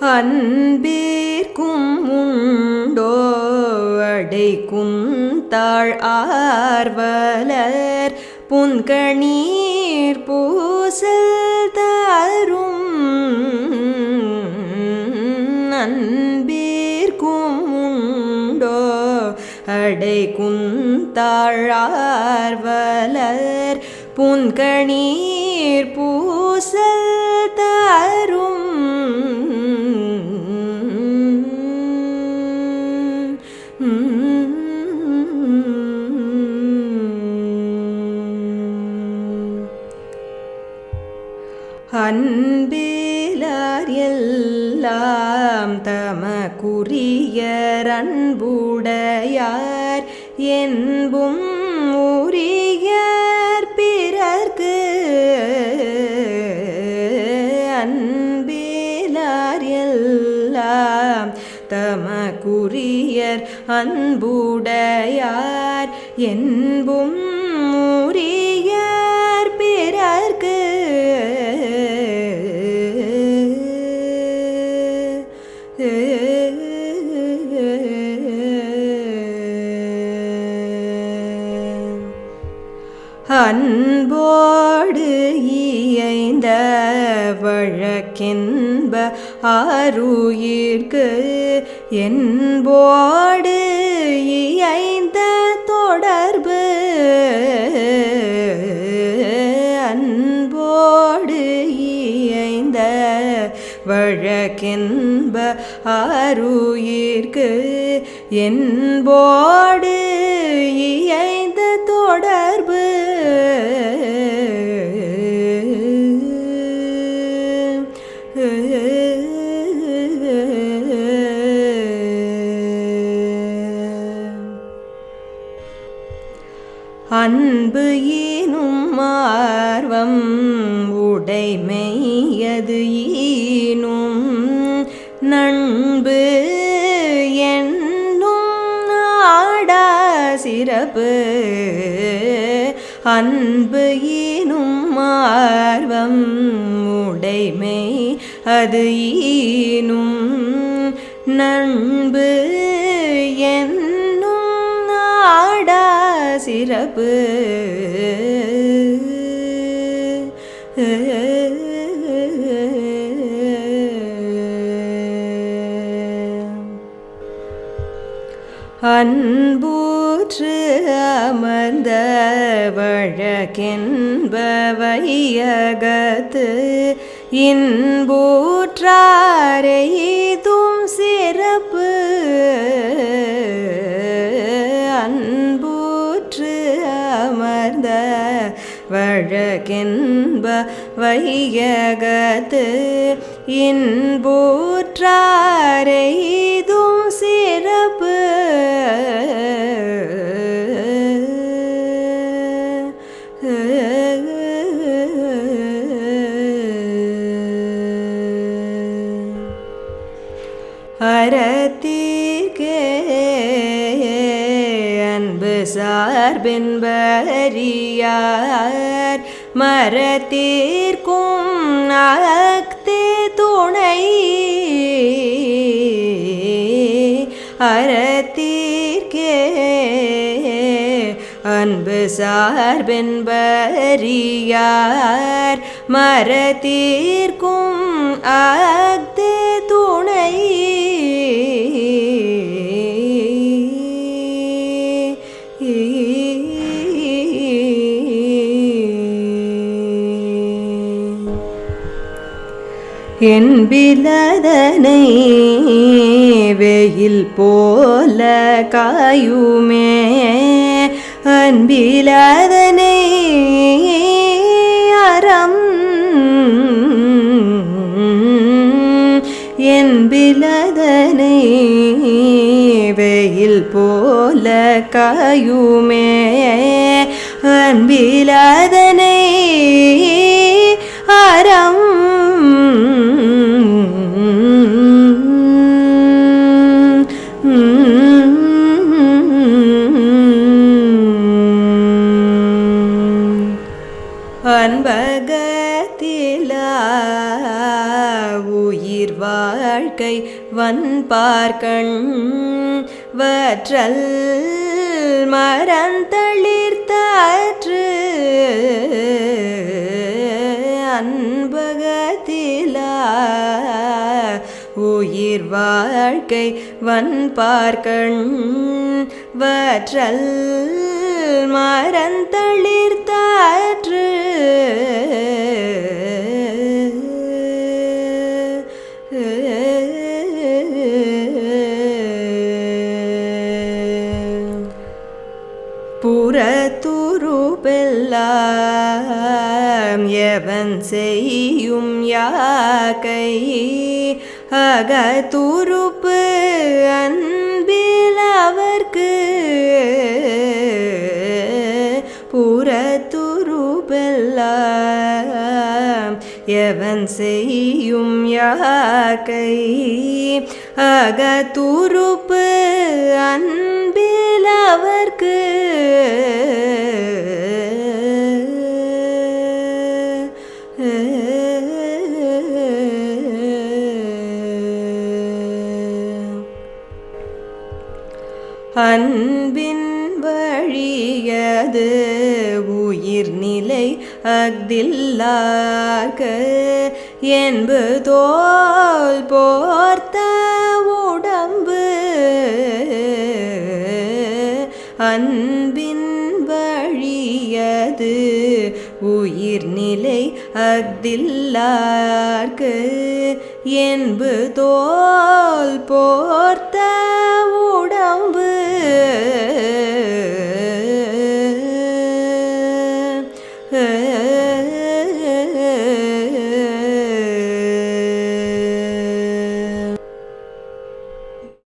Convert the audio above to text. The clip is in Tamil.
அன்பேற்கும் உண்டோ? அடைக்கும் தாழ் ஆர்வலர் புன்கணீர் பூசல் தரும். அன்பேற்கும் உண்டோ? அடைக்கும் தாழார்வலர் புன்கணீர் பூசல் தரும். அன்பிலார் எல்லாம் தமக்குரியரன்புடையார் என்பும் உரியர் பிறர்க்கு அன்பிலார் எல்லாம் தமக்குரியர் அன்புடையார் என்பும் உரிய அன்போடு இயைந்த வழக்கென்ப ஆருயிர்க்கு என்போடு இயைந்த தொடர்பு அன்போடு இயைந்த வழக்கென்ப ஆருயிர்க்கு என்போடு இயைந்த தொடர்பு. அன்பு ஈனும் மார்வம் உடைமையது ஈனும் நண்பு சிறப்பு. அன்பு ஈனும் ஆர்வம் உடைமை அது ஈனும் நண்பு என்னும் நாடா சிறப்பு. அன்பூற்று அமர்ந்த வழக்கென்பவையகத்து வையகத்து சிறப்பு அன்பூற்று அமர்ந்த வழக்கென்ப வையகத்து இன்பூற்றாரைதும் அறத்தீர்க்கே அன்பு சார்பென்பறியார். மரத்தீர்க்கும் அக்தே துணை. அறத்தீர்க்கே அன்பு சார்பென்பறியார். மரத்தீர்க்கும் அக்தே துணை. என்பிலதனை வெயில் போல காயுமே. அன்பிலதனை அறம் என்பிலதனை வெயில் போல காயுமே. அன்பிலத அன்பகத்தில உயிர் வாழ்க்கை வன்பார்கண் வற்றல் மரந்தளிர்த்தாற்று அன்பகத்திலா உயிர் வாழ்க்கை வன்பார்கண் வற்றல் மரந்தளிர்த்தாற்று புறத்துருப்பெல்லாம் எவன் செய்யும் யாக்கை? அகத்துருப்பு அன்பில் அவர்க்கு. அல்ல எவன் செய்யும் யாக்கை? அகத்துருப்பு அன்பில் அவர்க்கு. அன்பின் வழியது நீர்நிலை நிலை என்பு தோல் போர்த்த உடம்பு அன்பின் வழியது உயிர்நிலை நிலை என்பு தோல் போர்த்த உடம்பு